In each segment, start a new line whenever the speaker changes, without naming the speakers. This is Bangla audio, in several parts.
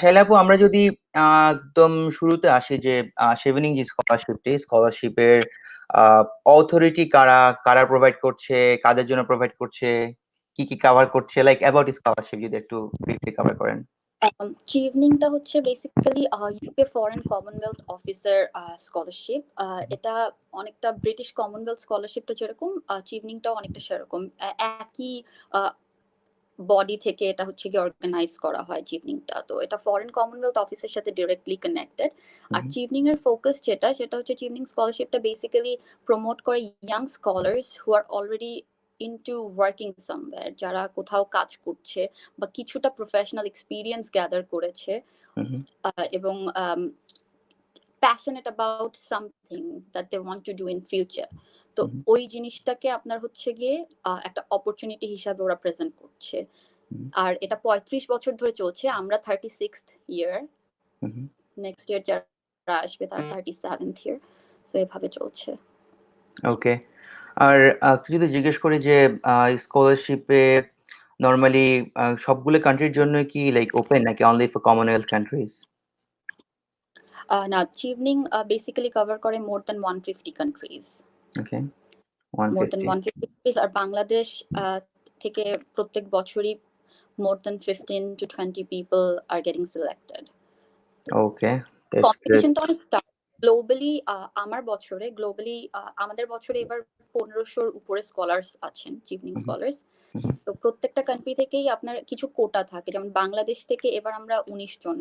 শাইলা আপু, আমরা যদি একদম শুরুতে আসি যে শেভেনিং যে স্কলারশিপটি স্কলারশিপের অথরিটি কারা কারা প্রোভাইড করছে, কাদের জন্য প্রোভাইড করছে, কি কি কভার করছে লাইক অ্যাবাউট স্কলারশিপ যদি একটু ব্রিফলি কভার করেন।
চিভনিংটা হচ্ছে basically UK foreign Commonwealth officer scholarship এটা অনেকটা ব্রিটিশ কমনওয়েলথ স্কলারশিপটা যেরকম চিভনিংটাও অনেকটা সেরকম। একই বডি থেকে এটা হচ্ছে কি অর্গানাইজ করা হয় চিভনিংটা তো এটা ফরেন কমনওয়েলথ অফিসের সাথে ডিরেক্টলি কানেক্টেড আর। চিভনিং এর ফোকাস যেটা সেটা হচ্ছে চিভনিং স্কলারশিপটা বেসিক্যালি প্রমোট করে young scholars who are already into working somewhere যারা কোথাও কাজ করছে বা কিছুটা প্রফেশনাল এক্সপিরিয়েন্স গ্যাদার করেছে। এবং passionate about something that they want to do in future তো ওই জিনিসটাকে আপনার হচ্ছে গিয়ে একটা অপরচুনিটি হিসাবে ওরা প্রেজেন্ট করছে। আর এটা পঁয়ত্রিশ বছর ধরে চলছে। আমরা thirty six year next year যারা আসবে তার থার্টি সেভেন্থ ইয়ার সো এভাবে চলছে।
ওকে আর আহ, যদি জিজ্ঞেস করি যে স্কলারশিপে নর্মালি সবগুলো কান্ট্রির জন্য কি লাইক ওপেন নাকি অনলি ফর কমনওয়েলথ কান্ট্রিজ
না চিভনিং বেসিক্যালি কভার করে more than one fifty countries
okay
more than
150
one fifty countries আর বাংলাদেশ আহ, থেকে প্রত্যেক বছরই more than fifteen to twenty people are getting selected
okay
কম্পিটিশনটা অনেক গ্লোবালি আমার বছরে গ্লোবালি আমাদের বছরে এবার পনেরোশোর উপরে স্কলার্স আছেন চিভনিং। স্কলার্স তো প্রত্যেকটা কান্ট্রি থেকেই আপনার কিছু কোটা থাকে। যেমন বাংলাদেশ থেকে এবার আমরা উনিশ জন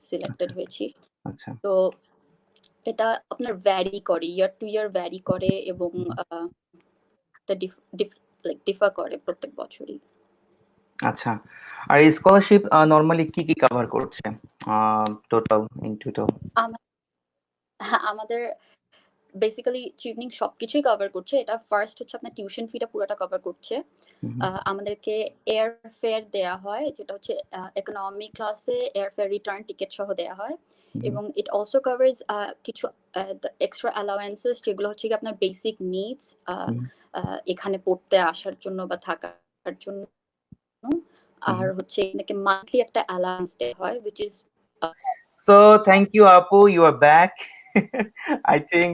সিলেক্টেড হয়েছি।
আচ্ছা।
তো এটা আপনার ভ্যারি করে ইয়ার টু ইয়ার ভ্যারি করে এবং এটা লাইক ডিফার করে প্রত্যেক বছরই।
আচ্ছা। আর এই স্কলারশিপ নরমালি কি কি কভার করছে? টোটাল ইন টোটাল
আমাদের বেসিক্যালি চিভনিং সবকিছুই কভার করছে। এটা ফার্স্ট হচ্ছে আপনার টিউশন ফিটা পুরোটা কভার করছে। আমাদেরকে এয়ার ফেয়ার দেয়া হয় যেটা হচ্ছে ইকোনমি ক্লাসে এয়ার ফেয়ার রিটার্ন টিকিট সহ দেয়া হয়। এবং ইট অলসো কভার্স কিছু এক্সট্রা অ্যালাওয়েন্সেস যেগুলো হচ্ছে কি আপনার বেসিক নিডস। এখানে পড়তে আসার জন্য বা থাকার জন্য। আর হচ্ছে এখানে মান্থলি একটা অ্যালাউন্স দেওয়া হয় which is
so thank you আপু you are back I think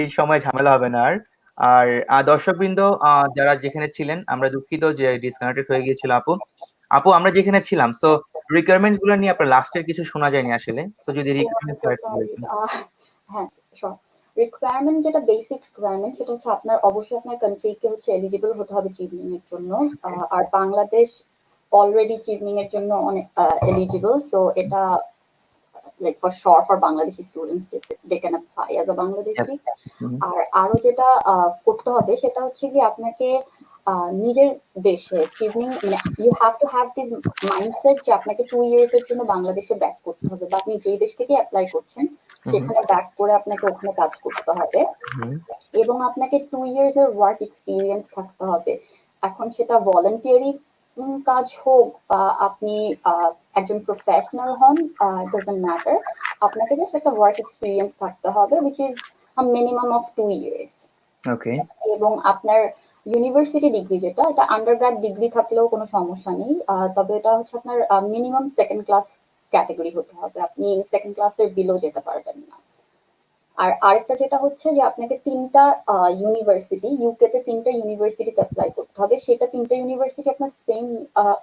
এই সময় ঝামেলা হবে না আর। আর দর্শকবৃন্দ যারা যেখানে ছিলেন আমরা দুঃখিত যে ডিসকানেক্টেড হয়ে গিয়েছিল আপু। আপু আমরা যেখানে ছিলাম সো রিকোয়ারমেন্টগুলো নিয়ে আপনার লাস্টের কিছু শোনা যায়নি আসলে। সো যদি রিকোয়ারমেন্ট
হ্যাঁ. রিকোয়ারমেন্ট যেটা বেসিক রিকোয়ারমেন্ট সেটা হচ্ছে আপনার অবশ্যই আপনার কান্ট্রিকে হচ্ছে এলিজিবল হতে হবে চিভনিং এর জন্য। আর বাংলাদেশ অলরেডি চিভনিং এর জন্য অনেক এলিজিবল সো এটা like for short for Bangladeshi students they can apply as a Bangladeshi
hmm.
আর আরও যেটা করতে হবে সেটা হচ্ছে কি আপনাকে নিজের দেশে মানে you have to have this mindset যে আপনাকে টু ইয়ার্স এর জন্য বাংলাদেশে ব্যাক করতে হবে। বা আপনি যেই দেশ থেকে অ্যাপ্লাই করছেন সেখানে ব্যাক করে আপনাকে ওখানে কাজ করতে হবে। এবং আপনাকে টু ইয়ার্স এর ওয়ার্ক এক্সপিরিয়েন্স থাকতে হবে। এখন সেটা ভলেন্টিয়ারি কাজ হোক বা আপনি একজন প্রফেশনাল হন ডাজন্ট ম্যাটার আপনাকে জাস্ট একটা ওয়ার্ক এক্সপিরিয়েন্স থাকতে হবে which is minimum of two years
okay
এবং আপনার ইউনিভার্সিটি ডিগ্রি যেটা এটা আন্ডারগ্রাড ডিগ্রি থাকলেও কোনো সমস্যা নেই। তবে এটা হচ্ছে আপনার মিনিমাম সেকেন্ড ক্লাস ক্যাটাগরি হতে হবে। আপনি সেকেন্ড ক্লাসের বিলো যেতে পারবেন না। আর আরেকটা যেটা হচ্ছে যে আপনাকে তিনটা ইউনিভার্সিটি ইউকে তে তিনটা ইউনিভার্সিটিতে অ্যাপ্লাই করতে হবে। সেটা তিনটা ইউনিভার্সিটি আপনার সেম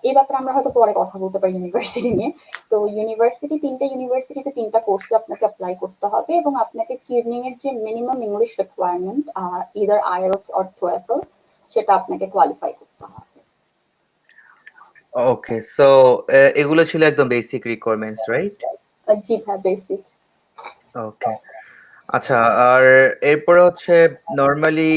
এ ব্যাপারে আমরা হয়তো পরে কথা বলতে পারি ইউনিভার্সিটি নিয়ে। তো ইউনিভার্সিটি তিনটা ইউনিভার্সিটিতে তিনটা কোর্সে আপনাকে অ্যাপ্লাই করতে হবে এবং আপনাকে কিডনিং এর যে minimum English requirement either IELTS or TOEFL সেটা আপনাকে কোয়ালিফাই করতে হবে।
ওকে সো এগুলো ছিল একদম বেসিক রিকোয়ারমেন্টস রাইট
জি হ্যাঁ বেসিক
ওকে আচ্ছা আর এরপরে হচ্ছে নর্মালি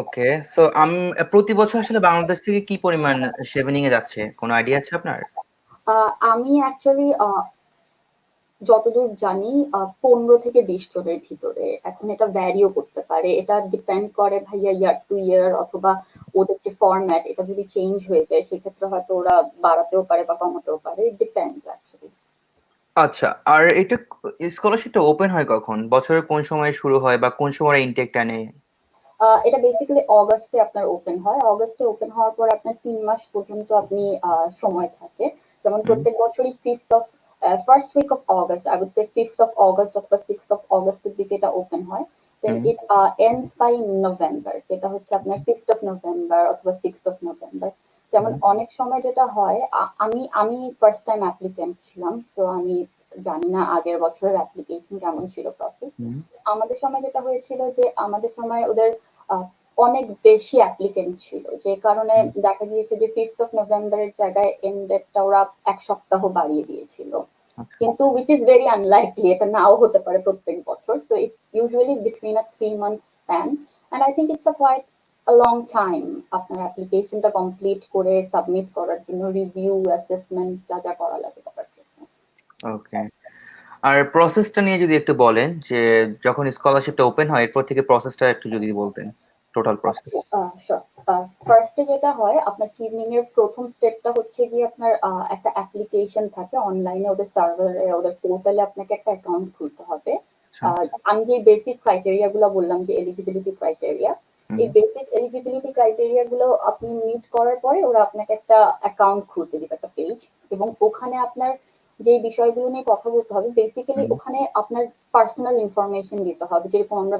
ওকে সো আম, প্রতি বছর আসলে বাংলাদেশ থেকে কি পরিমাণ শেভেনিং এ যাচ্ছে? কোনো আইডিয়া আছে আপনার?
আমি অ্যাকচুয়ালি যতদূর জানি পনেরো থেকে বিশ জনের ভিতরে। এখন এটা ভ্যারিও করতে পারে। এটা ডিপেন্ড করে ভাইয়া ইয়ার টু ইয়ার অথবা ওদের যে ফরম্যাট এটা যদি চেঞ্জ হয়ে যায়, সেক্ষেত্রে হয়তো ওরা বাড়াতেও পারে বা কমাতেও পারে। ডিপেন্ড
আচ্ছা আর এটা স্কলারশিপটা ওপেন হয় কখন? বছরের কোন সময় শুরু হয় বা কোন সময় ইনটেকটা নেয়?
এটা বেসিক্যালি অগাস্টে আপনার ওপেন হয়। অগাস্টে ওপেন হওয়ার পর আপনার তিন মাস পর্যন্ত আপনি সময় থাকে। যেমন প্রত্যেক বছরই fifth of first week of August I would say fifth of August অথবা সিক্স অফ অগস্টের দিকে এটা ওপেন হয়। Then. It ends by November যেটা হচ্ছে আপনার ফিফথ অফ নভেম্বর অথবা সিক্স অফ নভেম্বর যেমন অনেক সময় যেটা হয় আমি আমি ফার্স্ট টাইম অ্যাপ্লিকেন্ট ছিলাম তো আমি জানি না আগের বছরের অ্যাপ্লিকেশন কেমন ছিল প্রসেস আমাদের সময় যেটা হয়েছিল যে আমাদের সময় ওদের অনেক বেশি অ্যাপ্লিকেন্ট ছিল যে কারণে দেখা গিয়েছে যে ফিফথ অফ নভেম্বরের জায়গায় এন্ড ডেটটা ওরা এক সপ্তাহ বাড়িয়ে দিয়েছিল।
আচ্ছা।
কিন্তু উইচ ইজ ভেরি আনলাইকলি এটা নাও হতে পারে প্রত্যেক বছর so it's usually between a three month span and I think it's a quite a long time আপনার অ্যাপ্লিকেশনটা কমপ্লিট করে সাবমিট করার জন্য রিভিউ অ্যাসেসমেন্ট যা যা করা লাগে করার জন্য।
ওকে আর প্রসেসটা নিয়ে যদি একটু বলেন যে যখন স্কলারশিপটা ওপেন হয় এরপর থেকে প্রসেসটা একটু যদি বলতেন টোটাল প্রসেস
ফার্স্টে যেটা হয় আপনার চিভনিং এর প্রথম স্টেপটা হচ্ছে গিয়ে আপনার আহ, একটা অ্যাপ্লিকেশন থাকে অনলাইনে ওদের সার্ভারে ওদের পোর্টালে আপনাকে একটা অ্যাকাউন্ট খুলতে হবে।
আচ্ছা।
আহ, আমি যে বেসিক ক্রাইটেরিয়া গুলো বললাম যে এলিজিবিলিটি ক্রাইটেরিয়া এই বেসিক এলিজিবিলিটি ক্রাইটেরিয়া গুলো আপনি মিট করার পরে ওরা আপনাকে একটা অ্যাকাউন্ট খুলতে দিবে একটা পেজ এবং ওখানে আপনার যে বিষয়গুলো নিয়ে কথা বলতে হবে বেসিক্যালি ওখানে আপনার পার্সোনাল ইনফরমেশন দিতে হবে। যেরকম আমরা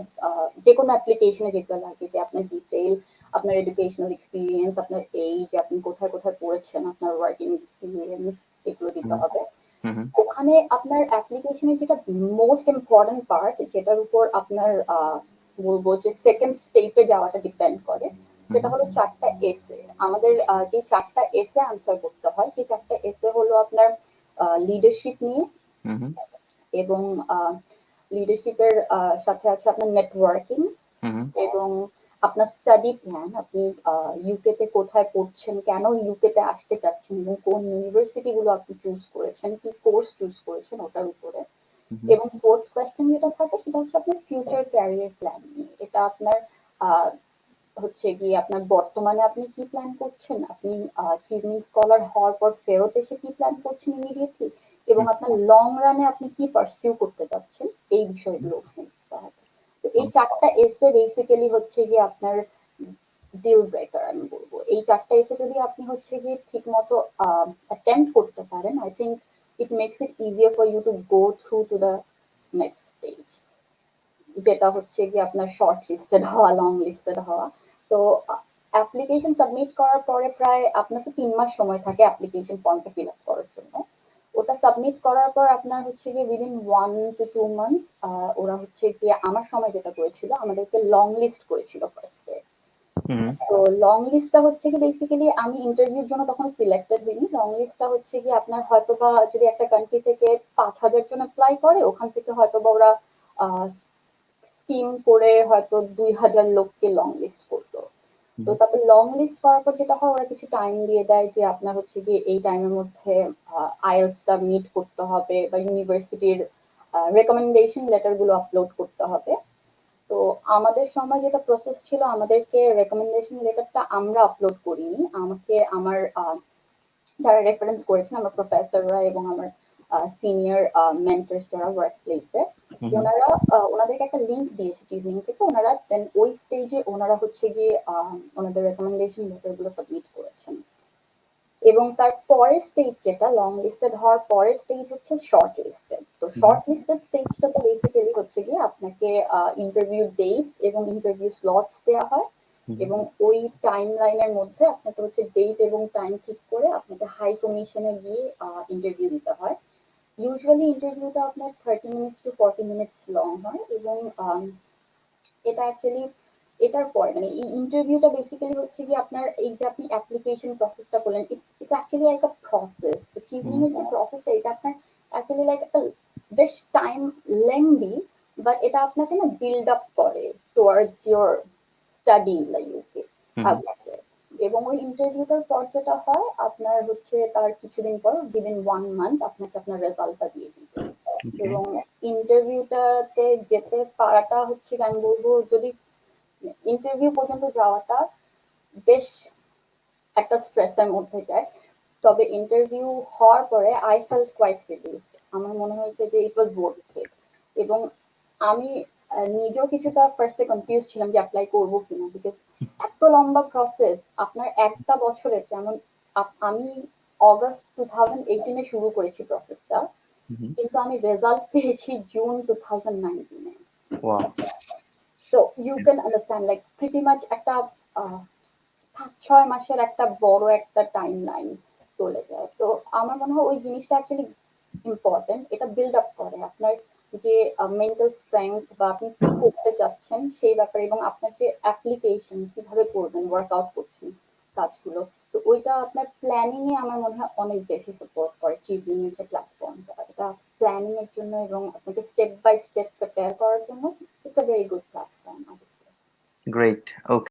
যে কোনো অ্যাপ্লিকেশনে যেগুলো লাগে যে আপনার ডিটেল আপনার এডুকেশনাল এক্সপিরিয়েন্স আপনার এইজ আপনি কোথায় কোথায় পড়েছেন আপনার ওয়ার্কিং এক্সপিরিয়েন্স এগুলো দিতে হবে। ওখানে আপনার অ্যাপ্লিকেশনের যেটা মোস্ট ইম্পর্টেন্ট পার্ট যেটার উপর আপনার আহ, বলব যে সেকেন্ড স্টেপে যাওয়াটা ডিপেন্ড করে। সেটা হলো চারটা এসে আমাদের যে চারটা এসে আনসার করতে হয় সেই চারটা এসে হলো আপনার লিডারশিপ নিয়ে এবং লিডারশিপের সাথে আছে আপনার নেটওয়ার্কিং এবং আপনার স্টাডি প্ল্যান আপনি ইউকে তে কোথায় পড়ছেন কেন ইউকে তে আসতে চাচ্ছেন এবং কোন ইউনিভার্সিটি গুলো আপনি চুজ করেছেন কি কোর্স চুজ করেছেন ওটার উপরে। এবং ফোর্থ কোয়েশ্চেন যেটা থাকে সেটা হচ্ছে আপনার ফিউচার ক্যারিয়ার প্ল্যান নিয়ে। এটা আপনার হচ্ছে গিয়ে আপনার বর্তমানে আপনি কি প্ল্যান করছেন? আপনি চিভনিং স্কলার হওয়ার পর ফেরত এসে কি প্ল্যান করছেন ইমিডিয়েটলি এবং আপনার লং রানে আপনি কি পারসিউ করতে চাচ্ছেন? এই বিষয়গুলো ওখানে তো এই চারটা এসে বেসিক্যালি হচ্ছে গিয়ে আপনার ডিল ব্রেকার আমি বলব। এই চারটা এসে যদি আপনি হচ্ছে গিয়ে ঠিক মতো অ্যাটেম্প করতে পারেন I think it makes it easier for you to go through to the next stage যেটা হচ্ছে গিয়ে আপনার শর্ট লিস্টেড হওয়া লং লিস্টেড হওয়া। তো অ্যাপ্লিকেশন সাবমিট করার পরে প্রায় আপনার তো তিন মাস সময় থাকে অ্যাপ্লিকেশন ফর্মটা ফিল আপ করার জন্য। ওটা সাবমিট করার পর আপনার হচ্ছে গিয়ে within one two two month ওরা হচ্ছে গিয়ে আমার সময় যেটা করেছিল, আমাদেরকে লং লিস্ট করেছিল ফার্স্টে তো লং লিস্টটা হচ্ছে কি বেসিক্যালি আমি ইন্টারভিউর জন্য তখন সিলেক্টেড হইনি। লং লিস্টটা হচ্ছে কি আপনার হয়তো বা যদি একটা কান্ট্রি থেকে পাঁচ হাজার জন অ্যাপ্লাই করে ওখান থেকে হয়তো বা ওরা স্কিম করে হয়তো দুই হাজার লোককে লং লিস্ট করতো। তো তারপর লং লিস্ট করার পর যেটা হয় ওরা কিছু টাইম দিয়ে দেয় যে আপনার হচ্ছে গিয়ে এই টাইমের মধ্যে আইএলসটা মিট করতে হবে বা ইউনিভার্সিটির রেকমেন্ডেশন লেটারগুলো আপলোড করতে হবে। তো আমাদের সময় যেটা প্রসেস ছিল আমাদেরকে রেকমেন্ডেশন লেটারটা আমরা আপলোড করিনি। আমাকে আমার যারা রেফারেন্স করেছেন আমার প্রফেসররা এবং আমার সিনিয়র মেন্টার্স যারা ওয়ার্ক প্লেসে ওনারা ওনাদেরকে একটা লিংক দিয়েছে টিভিং থেকে ওনারা দেন ওই স্টেজে ওনারা হচ্ছে গিয়ে ওনাদের রেকমেন্ডেশন লেটারগুলো সাবমিট করেছেন। এবং তার পরের স্টেজ যেটা লং লিস্টেড হওয়ার পরের স্টেজ হচ্ছে শর্ট লিস্টেড তো শর্ট লিস্টেড স্টেজটা তো বেসিক্যালি হচ্ছে গিয়ে আপনাকে ইন্টারভিউ ডেটস এবং ইন্টারভিউ স্লটস দেওয়া হয় এবং ওই টাইম লাইনের মধ্যে আপনাকে হচ্ছে ডেট এবং টাইম ঠিক করে আপনাকে হাই কমিশনে গিয়ে ইন্টারভিউ দিতে হয়। ইউজুয়ালি ইন্টারভিউটা আপনার thirty minutes to forty minutes long হয় এবং এটা অ্যাকচুয়ালি এটার পরে মানে এই ইন্টারভিউটা বেসিক্যালি হচ্ছে কি আপনার এই যে আপনি অ্যাপ্লিকেশন প্রসেসটা করলেন it's actually like a process Chevening এর যে প্রসেসটা এটা আপনার অ্যাকচুয়ালি একটা বেশ টাইম লেংদি বাট এটা আপনাকে না বিল্ড আপ করে towards your study UK
hmm,
এবং ওই ইন্টারভিউটার পর যেটা হয় আপনার হচ্ছে তার কিছুদিন পর উইদিন ওয়ান মান্থ আপনাকে আপনার রেজাল্টটা দিয়ে দিবে। এবং ইন্টারভিউটাতে যেতে পারাটা হচ্ছে আমি বলব যদি ইন্টারভিউ পর্যন্ত যাওয়াটা বেশ একটা স্ট্রেসের মধ্যে যায়। তবে ইন্টারভিউ হওয়ার পরে আই ফেল্ট কোয়াইট রিলিভড আমার মনে হয়েছে যে ইট ওয়াজ ইট এবং আমি নিজেও কিছুটা ফার্স্টে কনফিউজ ছিলাম যে অ্যাপ্লাই করব কিনা বিকজ এত লম্বা প্রসেস আপনার একটা বছরের যেমন আমি অগস্ট টু থাউজেন্ড এইটিনে শুরু করেছি প্রসেসটা কিন্তু আমি রেজাল্ট পেয়েছি June two thousand নাইনটিনে. So you can understand like pretty much একটা পাঁচ ছয় মাসের একটা বড় একটা টাইম লাইন চলে যায় তো আমার মনে হয় ওই জিনিসটা অ্যাকচুয়ালি ইম্পর্টেন্ট এটা বিল্ড আপ করে আপনার যে মেন্টাল স্ট্রেংথ বা আপনি কি করতে চাচ্ছেন সেই ব্যাপারে এবং আপনার যে অ্যাপ্লিকেশন কীভাবে করবেন ওয়ার্কআউট করছেন কাজগুলো, তো ওইটা আপনার প্ল্যানিং এ আমার মনে হয় অনেক বেশি সাপোর্ট করে চিভিং যে প্ল্যাটফর্মটা এটা প্ল্যানিং এর জন্য এবং আপনাকে স্টেপ বাই স্টেপ প্রিপেয়ার করার জন্য it's a very good platform
Great. Okay.